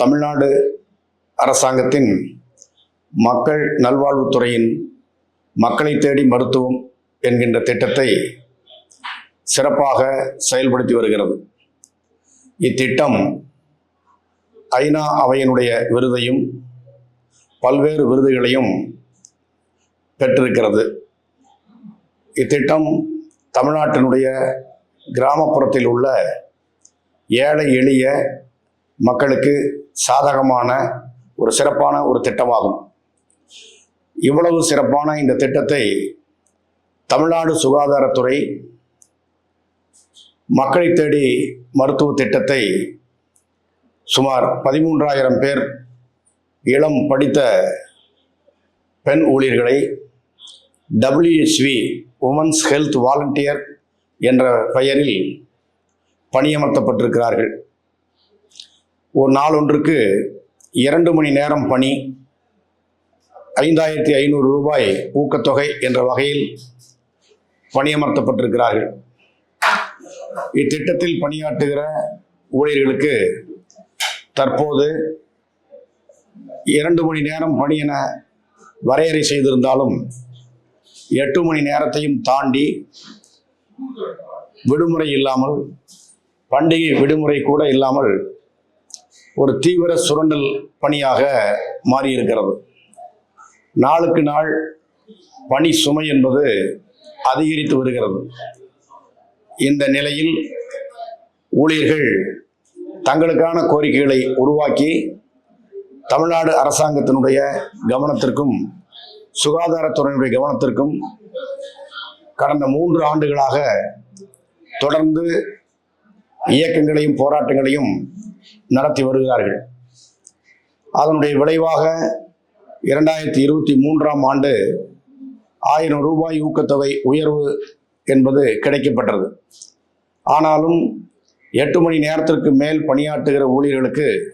தமிழ்நாடு அரசாங்கத்தின் மக்கள் நல்வாழ்வுத்துறையின் மக்களை தேடி மருத்துவம் என்கின்ற திட்டத்தை சிறப்பாக செயல்படுத்தி வருகிறது. இத்திட்டம் ஐநா அவையினுடைய விருதையும் பல்வேறு விருதுகளையும் பெற்றிருக்கிறது. இத்திட்டம் தமிழ்நாட்டினுடைய கிராமப்புறத்தில் உள்ள ஏழை எளிய மக்களுக்கு சாதகமான ஒரு சிறப்பான ஒரு திட்டமாகும். இவ்வளவு சிறப்பான இந்த திட்டத்தை தமிழ்நாடு சுகாதாரத்துறை மக்களை தேடி மருத்துவ திட்டத்தை சுமார் பதிமூன்றாயிரம் பேர் இளம் படித்த பெண் ஊழியர்களை டபிள்யூஹெச்வி உமன்ஸ் ஹெல்த் வாலண்டியர் என்ற பெயரில் பணியமர்த்தப்பட்டிருக்கிறார்கள். ஒரு நாளொன்றுக்கு இரண்டு மணி நேரம் பணி ஐந்தாயிரத்தி ஐநூறு ரூபாய் ஊக்கத்தொகை என்ற வகையில் பணியமர்த்தப்பட்டிருக்கிறார்கள். இத்திட்டத்தில் பணியாற்றுகிற ஊழியர்களுக்கு தற்போது இரண்டு மணி நேரம் பணி என வரையறை செய்திருந்தாலும் எட்டு மணி நேரத்தையும் தாண்டி விடுமுறை இல்லாமல் பண்டிகை விடுமுறை கூட இல்லாமல் ஒரு தீவிர சுரண்டல் பணியாக மாறியிருக்கிறது. நாளுக்கு நாள் பணி சுமை என்பது அதிகரித்து வருகிறது. இந்த நிலையில் ஊழியர்கள் தங்களுக்கான கோரிக்கைகளை உருவாக்கி தமிழ்நாடு அரசாங்கத்தினுடைய கவனத்திற்கும் சுகாதாரத்துறையினுடைய கவனத்திற்கும் கடந்த மூன்று ஆண்டுகளாக தொடர்ந்து இயக்கங்களையும் போராட்டங்களையும் நடத்தி வருகிறார்கள். அதனுடைய விளைவாக இரண்டாயிரத்தி இருபத்தி மூன்றாம் ஆண்டு ஆயிரம் ரூபாய் ஊக்கத்தொகை உயர்வு என்பது கிடைக்கப்பட்டது. ஆனாலும் எட்டு மணி நேரத்திற்கு மேல் பணியாற்றுகிற ஊழியர்களுக்கு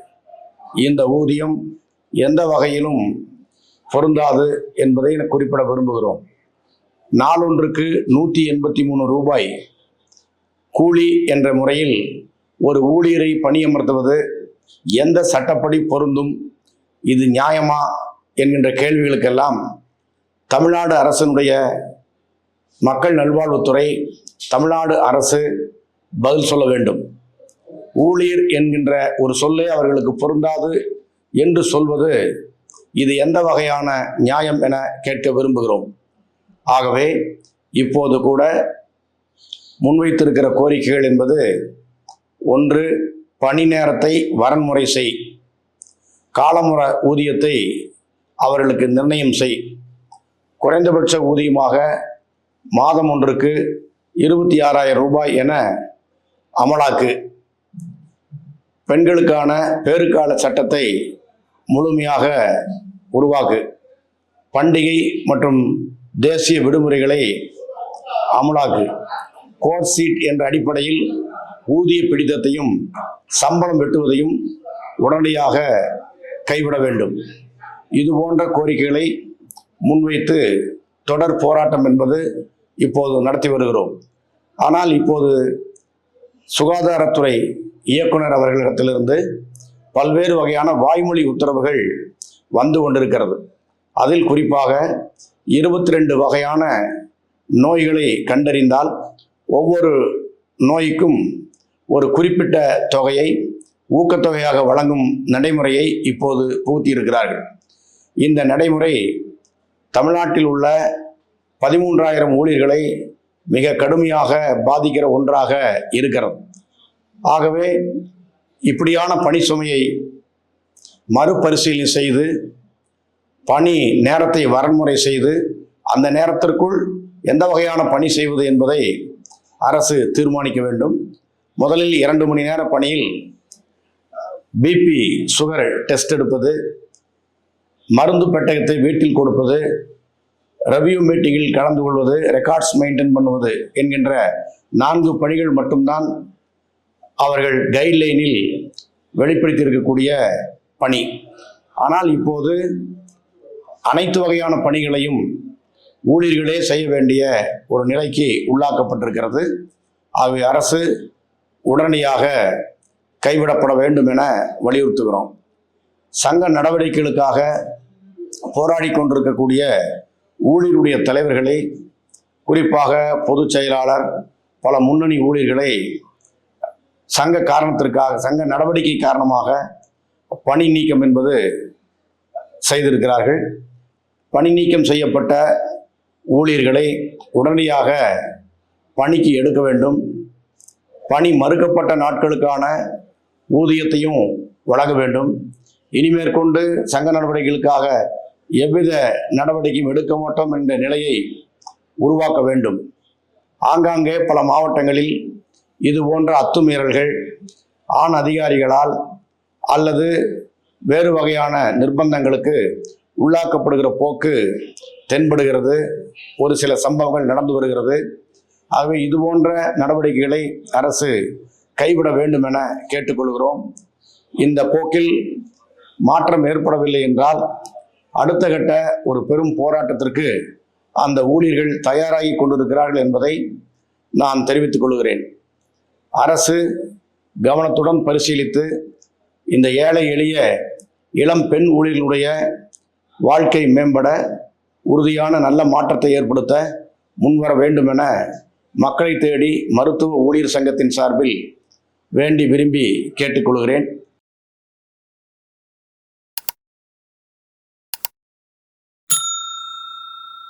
இந்த ஊதியம் எந்த வகையிலும் பொருந்தாது என்பதை குறிப்பிட விரும்புகிறோம். நாளொன்றுக்கு நூற்றி எண்பத்தி மூணு ரூபாய் கூலி என்ற முறையில் ஒரு ஊழியரை பணியமர்த்துவது எந்த சட்டப்படி பொருந்தும்? இது நியாயமா? என்கின்ற கேள்விகளுக்கெல்லாம் தமிழ்நாடு அரசினுடைய மக்கள் நல்வாழ்வுத்துறை தமிழ்நாடு அரசு பதில் சொல்ல வேண்டும். ஊழியர் என்கின்ற ஒரு சொல்லே அவர்களுக்கு பொருந்தாது என்று சொல்வது இது எந்த வகையான நியாயம் என கேட்க விரும்புகிறோம். ஆகவே இப்போது கூட முன்வைத்திருக்கிற கோரிக்கைகள் என்பது ஒன்று பணி நேரத்தை வரன்முறை செய். காலமுறை ஊதியத்தை அவர்களுக்கு நிர்ணயம் செய். குறைந்தபட்ச ஊதியமாக மாதம் ஒன்றுக்கு இருபத்தி ஆறாயிரம் ரூபாய் என அமலாக்கு. பெண்களுக்கான பேறுகால சட்டத்தை முழுமையாக உருவாக்கு. பண்டிகை மற்றும் தேசிய விடுமுறைகளை அமலாக்கு. கோட் சீட் என்ற அடிப்படையில் ஊதிய பிடித்தத்தையும் சம்பளம் வெட்டுவதையும் உடனடியாக கைவிட வேண்டும். இது போன்ற கோரிக்கைகளை முன்வைத்து தொடர் போராட்டம் என்பது இப்போது நடத்தி வருகிறோம். ஆனால் இப்போது சுகாதாரத்துறை இயக்குனர் அவர்களிடத்திலிருந்து பல்வேறு வகையான வாய்மொழி உத்தரவுகள் வந்து கொண்டிருக்கிறது. அதில் குறிப்பாக இருபத்தி ரெண்டு வகையான நோய்களை கண்டறிந்தால் ஒவ்வொரு நோய்க்கும் ஒரு குறிப்பிட்ட தொகையை ஊக்கத்தொகையாக வழங்கும் நடைமுறையை இப்போது புகுத்தியிருக்கிறார்கள். இந்த நடைமுறை தமிழ்நாட்டில் உள்ள பதிமூன்றாயிரம் ஊழியர்களை மிக கடுமையாக பாதிக்கிற ஒன்றாக இருக்கிறது. ஆகவே இப்படியான பணி சுமையை மறுபரிசீலனை செய்து பணி நேரத்தை வரன்முறை செய்து அந்த நேரத்திற்குள் எந்த வகையான பணி செய்வது என்பதை அரசு தீர்மானிக்க வேண்டும். முதலில் இரண்டு மணி நேர பணியில் பிபி சுகர் டெஸ்ட் எடுப்பது மருந்து பெட்டகத்தை வீட்டில் கொடுப்பது ரெவ்யூ மீட்டிங்கில் கலந்து கொள்வது ரெக்கார்ட்ஸ் மெயின்டைன் பண்ணுவது என்கின்ற நான்கு பணிகள் மட்டும்தான் அவர்கள் கைட்லைனில் வெளிப்படுத்தியிருக்கக்கூடிய பணி. ஆனால் இப்போது அனைத்து வகையான பணிகளையும் ஊழியர்களே செய்ய வேண்டிய ஒரு நிலைக்கு உள்ளாக்கப்பட்டிருக்கிறது. ஆகவே அரசு உடனடியாக கைவிடப்பட வேண்டும் என வலியுறுத்துகிறோம். சங்க நடவடிக்கைகளுக்காக போராடி கொண்டிருக்கக்கூடிய ஊழியருடைய தலைவர்களை குறிப்பாக பொதுச் செயலாளர் பல முன்னணி ஊழியர்களை சங்க காரணத்திற்காக சங்க நடவடிக்கை காரணமாக பணி நீக்கம் என்பது செய்திருக்கிறார்கள். பணி நீக்கம் செய்யப்பட்ட ஊழியர்களை உடனடியாக பணிக்கு எடுக்க வேண்டும். பணி மறுக்கப்பட்ட நாட்களுக்கான ஊதியத்தையும் வழங்க வேண்டும். இனிமேற்கொண்டு சங்க நடவடிக்கைகளுக்காக எவ்வித நடவடிக்கையும் எடுக்க மாட்டோம் என்ற நிலையை உருவாக்க வேண்டும். ஆங்காங்கே பல மாவட்டங்களில் இது போன்ற அத்துமீறல்கள் ஆண் அதிகாரிகளால் அல்லது வேறு வகையான நிர்பந்தங்களுக்கு உள்ளாக்கப்படுகிற போக்கு தென்படுகிறது. ஒரு சில சம்பவங்கள் நடந்து வருகிறது. ஆகவே இது போன்ற நடவடிக்கைகளை அரசு கைவிட வேண்டும் என கேட்டுக்கொள்கிறோம். இந்த போக்கில் மாற்றம் ஏற்படவில்லை என்றால் அடுத்த கட்ட ஒரு பெரும் போராட்டத்திற்கு அந்த ஊழியர்கள் தயாராகி கொண்டிருக்கிறார்கள் என்பதை நான் தெரிவித்துக் கொள்கிறேன். அரசு கவனத்துடன் பரிசீலித்து இந்த ஏழை எளிய இளம் பெண் ஊழியர்களுடைய வாழ்க்கை மேம்பட உறுதியான நல்ல மாற்றத்தை ஏற்படுத்த முன்வர வேண்டும் என மக்களை தேடி மருத்துவ ஊழியர் சங்கத்தின் சார்பில் வேண்டி விரும்பி கேட்டுக்கொள்கிறேன்.